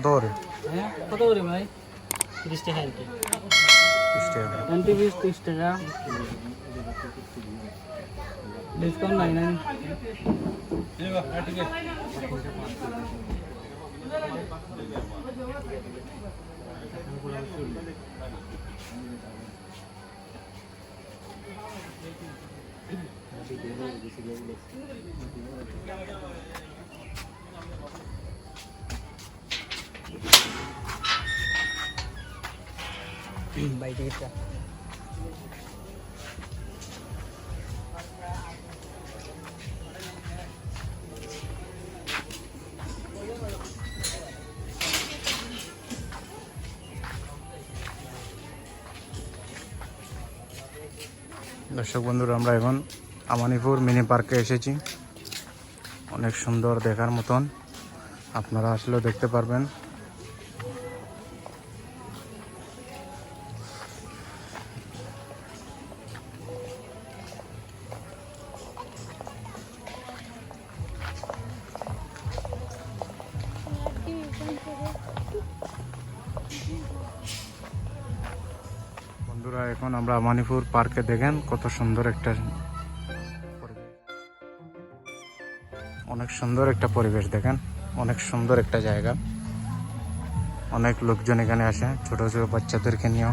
কত করে হ্যাঁ কত করে ভাই তিরিশ টাকা এন্ট্রি বিশ টাকা করে। এন্ট্রি ফিস তিরিশ টাকা ডিসকাউন্ট নাই নাই দর্শক বন্ধুরা, আমরা এখন আমানিপুর মিনি পার্কে এসেছি। অনেক সুন্দর দেখার মতন। আপনারা আসলেও দেখতে পারবেন। আমানিপুর পার্কে দেখেন কত সুন্দর একটা অনেক সুন্দর একটা পরিবেশ দেখেন, অনেক সুন্দর একটা জায়গা। অনেক লোকজন এখানে আসে, ছোট ছোট বাচ্চাদেরকে নিয়েও।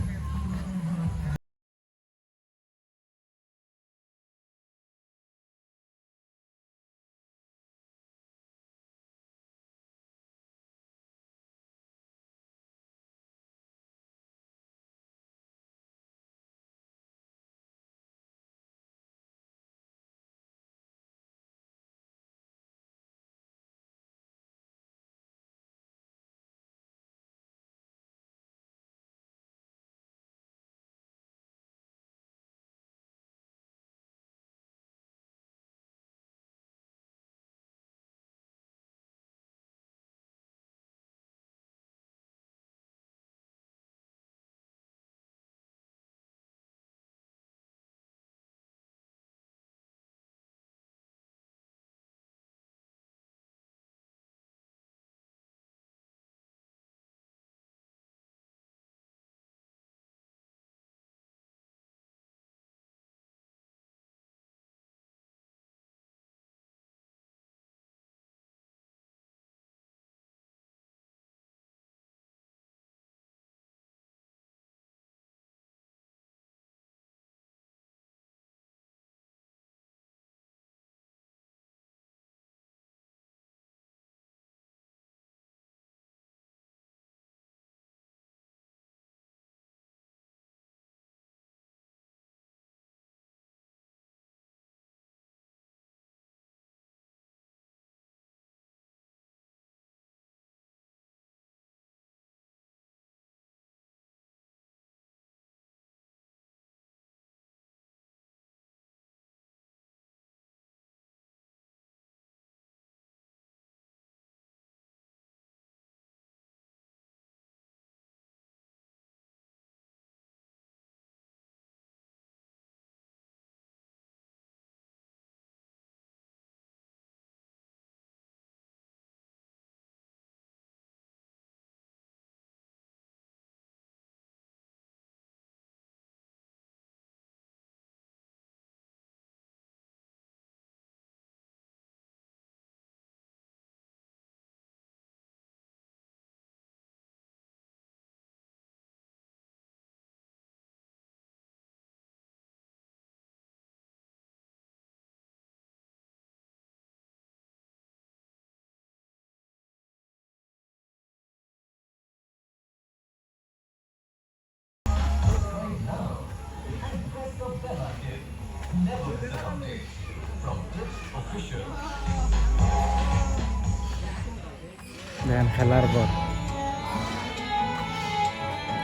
দেখেন খেলার ঘর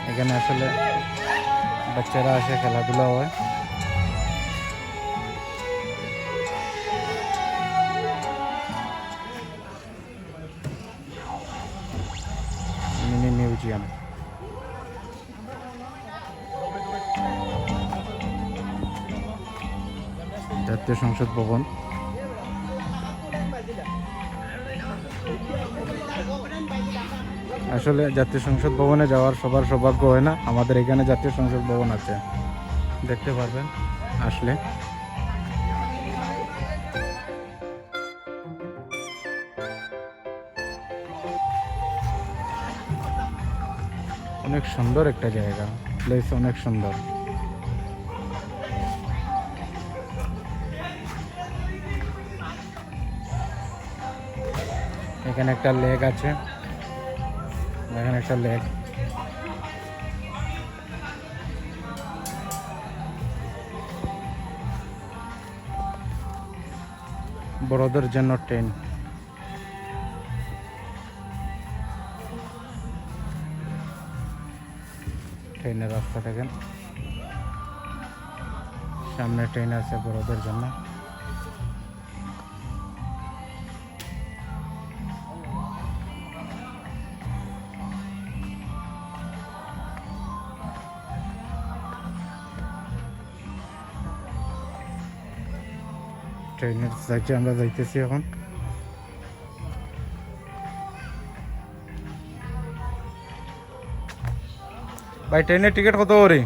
এখানে আসলে বাচ্চারা আসে খেলাধুলা হয় জাতীয় সংসদ ভবন। আসলে জাতীয় সংসদ ভবনে যাওয়ার সবার সৌভাগ্য হয় না। আমাদের এখানে জাতীয় সংসদ ভবন আছে। দেখতে পারবেন, আসলে। অনেক সুন্দর একটা জায়গা। প্লেস অনেক সুন্দর। এখানে একটা লেক আছে। এখানে একটা লেক। বড়দের জন্য ট্রেন। ট্রেনের রাস্তা দেখেন সামনে ট্রেন আছে বড়দের জন্য। ট্রেনের সাইডে আমরা যাইতেছি এখন। ভাই, ট্রেনের টিকিট কত করে?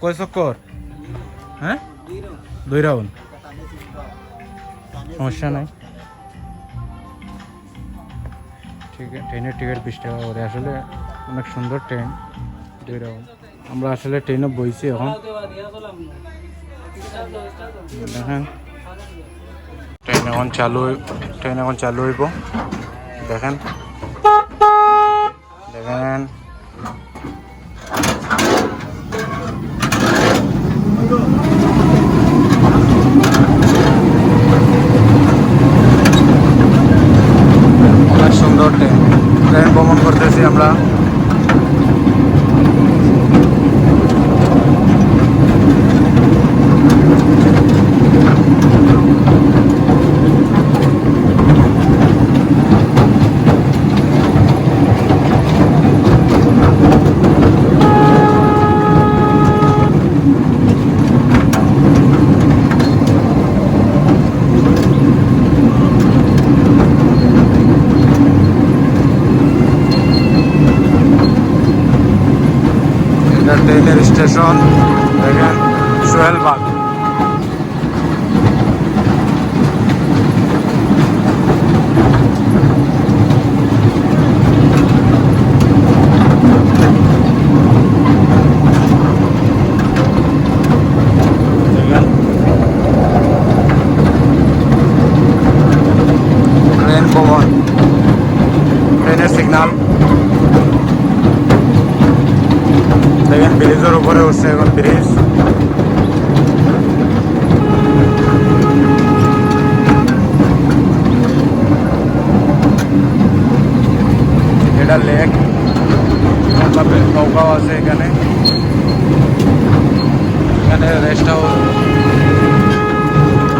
কয় চক্কর? হ্যাঁ? দুই রাউন্ড। সমস্যা নাই। ঠিক ট্রেনের টিকিট বিশ টাকা করে। আসলে অনেক সুন্দর ট্রেন, দুই রাউন্ড। আমরা আসলে ট্রেনে বইছি এখন। দেখেন। ট্রেন এখন চালু ট্রেন এখন চালু হইব। দেখেন। দেখেন অনেক সুন্দর ট্রেন ট্রেন ভ্রমণ করতেছি আমরা এটা ট্রেনের স্টেশন দেখেন সোহেলবাগ দেখেন ট্রেন ভবন ট্রেনের সিগন্যাল দেখেন উঠছে এখন ব্রিজ এটা লেক নৌকা নৌকাও আছে এখানে এখানে রেস্ট হাউস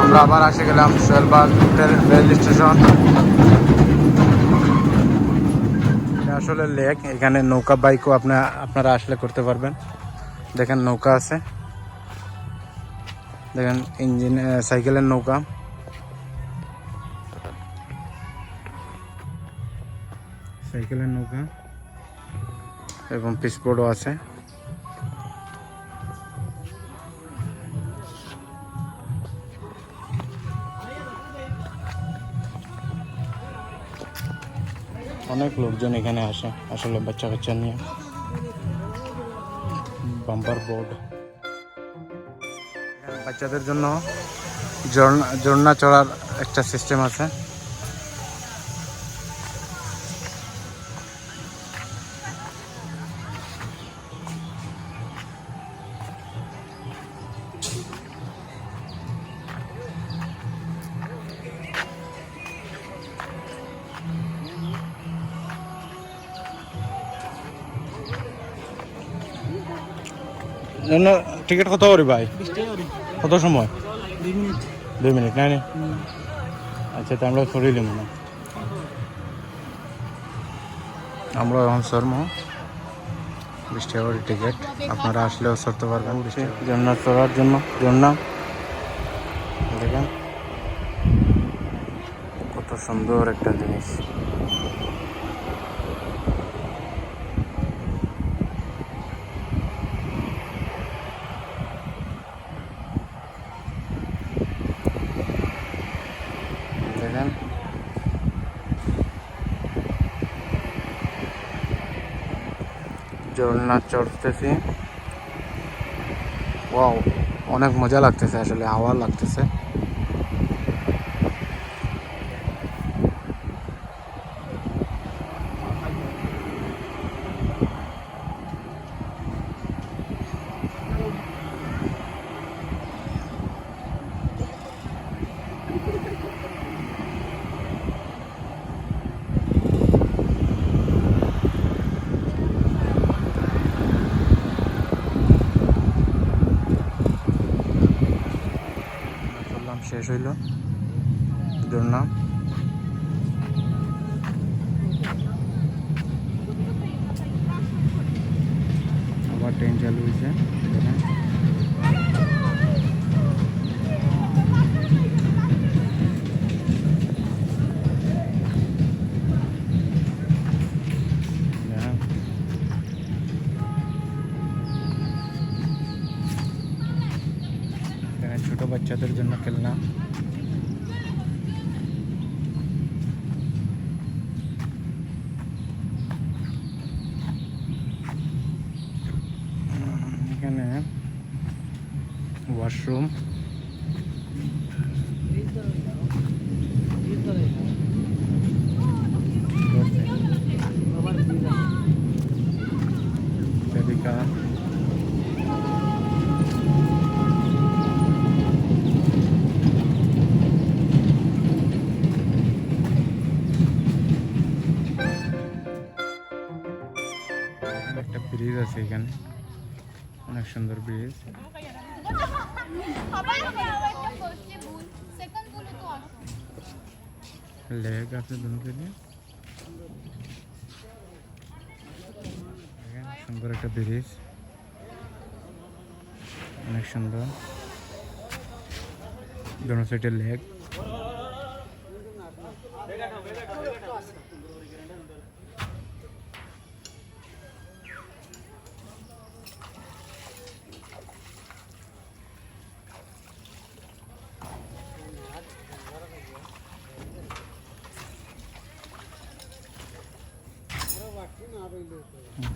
আমরা আবার আসে গেলাম সোহেলবাগ রেল স্টেশন আসলে লেক এখানে নৌকা বাইকও আপনার আপনারা আসলে করতে পারবেন দেখেন নৌকা আছে। দেখেন ইঞ্জিন আহ, সাইকেলের নৌকা। সাইকেলের নৌকা। এবং পিসবোর্ডও আছে। অনেক লোকজন এখানে আসে আসলে বাচ্চা কাচ্চা নিয়ে। Bumper board. বাচ্চাদের জন্য ঝর্ণা চড়ার একটা সিস্টেম আছে। জন্য টিকিট কত করি ভাই? কত সময়? দুই মিনিট নাই আচ্ছা তা আমরা সরিয়ে দিব না আমরা এখন সরম বিশ টাকা করে টিকিট। আপনারা আসলেও সরতে পারবেন জন্য চড়ার জন্য জন্য দেখেন। কত সুন্দর একটা জিনিস। ঝর্ণা চড়তেছি। ওয়াও অনেক মজা লাগতেছে আসলে হাওয়া লাগতেছে। শেষ হইল। এখানে একটা ব্রিজ আছে এখানে। অনেক সুন্দর ব্রিজ। লেক आपने दोनों के लिए সুন্দর একটা ব্রিজ। অনেক সুন্দর। দোনো সাইডে লেক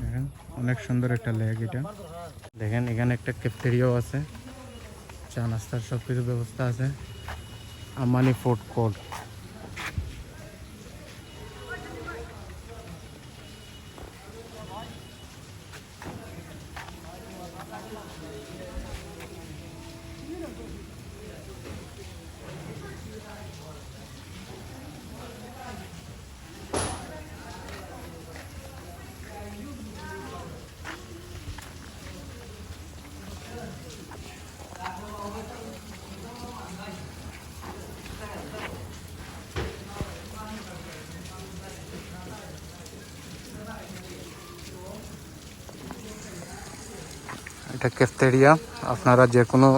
দেখেন অনেক সুন্দর একটা লেগ এটা। দেখেন, এখানে একটা ক্যাফটেরিয়াও আছে। চা নাস্তার সব কিছু ব্যবস্থা আছে। আমানি ফুড কোর্ট এটা ক্যাফটেরিয়া আপনারা যে কোনো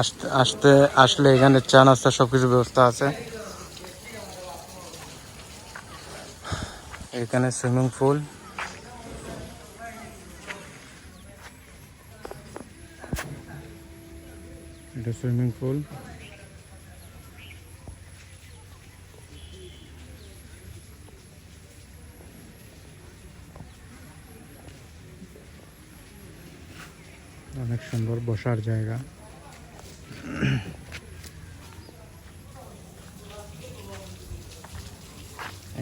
আসতে আসতে আসলে এখানে চা নাস্তা সব কিছু ব্যবস্থা আছে। এখানে সুইমিং পুল। এটা সুইমিং পুল অনেক সুন্দর বসার জায়গা।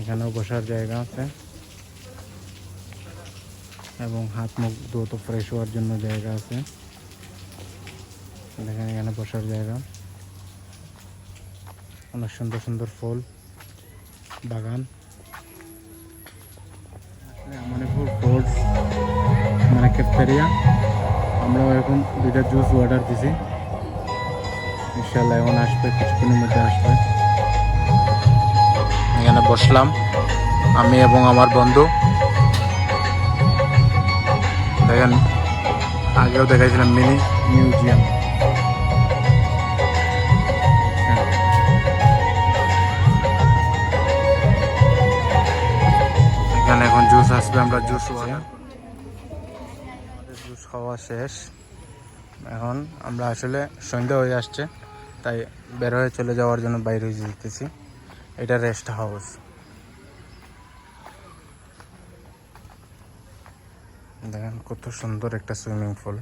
এখানেও বসার জায়গা আছে। এবং হাত মুখ দ্রুত ফ্রেশ হওয়ার জন্য জায়গা আছে। দেখেন এখানে বসার জায়গা। অনেক সুন্দর সুন্দর ফুল, বাগান। মণিপুর ফোর্টস মানে ক্যাফটেরিয়া আমরা এখন দুইটা জুস অর্ডার দিছি। ইনশাল্লাহ এখন আসবে কিছুক্ষণের মধ্যে আসবে। এখানে বসলাম। আমি এবং আমার বন্ধু। দেখেন আগেও দেখাইছিলাম মিনি। মিউজিয়াম। এখানে এখন জুস আসবে আমরা জুস জুস খাওয়া শেষ। এখন আমরা আসলে সন্ধ্যা হয়ে আসছে, তাই বের হয়ে চলে যাওয়ার জন্য বাইরে হয়ে যেতেছি। এটা রেস্ট হাউস দেখেন কত সুন্দর একটা সুইমিং পুল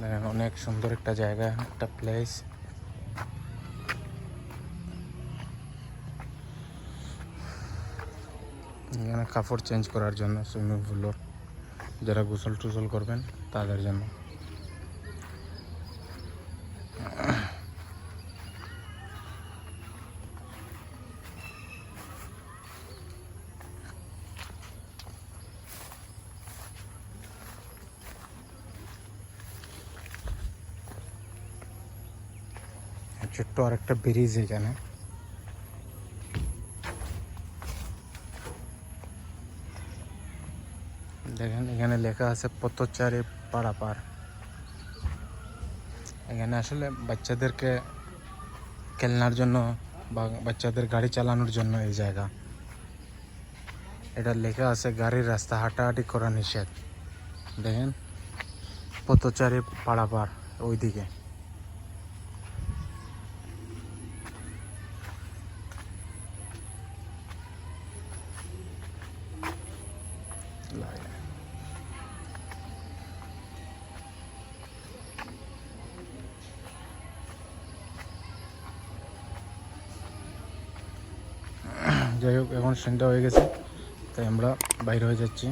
দেখেন অনেক সুন্দর একটা জায়গা, একটা প্লেস এখানে কাপড় চেঞ্জ করার জন্য সুইমিং পুলও যারা গোসল টুসল করবেন, তাদের জন্য। ছোট্ট আর একটা ব্রিজ এখানে। দেখেন, এখানে লেখা আছে পথচারী পারাপার। এখানে আসলে বাচ্চাদেরকে খেলনার জন্য বা বাচ্চাদের গাড়ি চালানোর জন্য এই জায়গা। এটা লেখা আছে, গাড়ির রাস্তা হাঁটাহাঁটি করা নিষেধ। দেখেন, পথচারী পারাপার, ওইদিকে। সন্ধ্যা হয়ে গেছে তাই আমরা বাইরে হয়ে যাচ্ছি।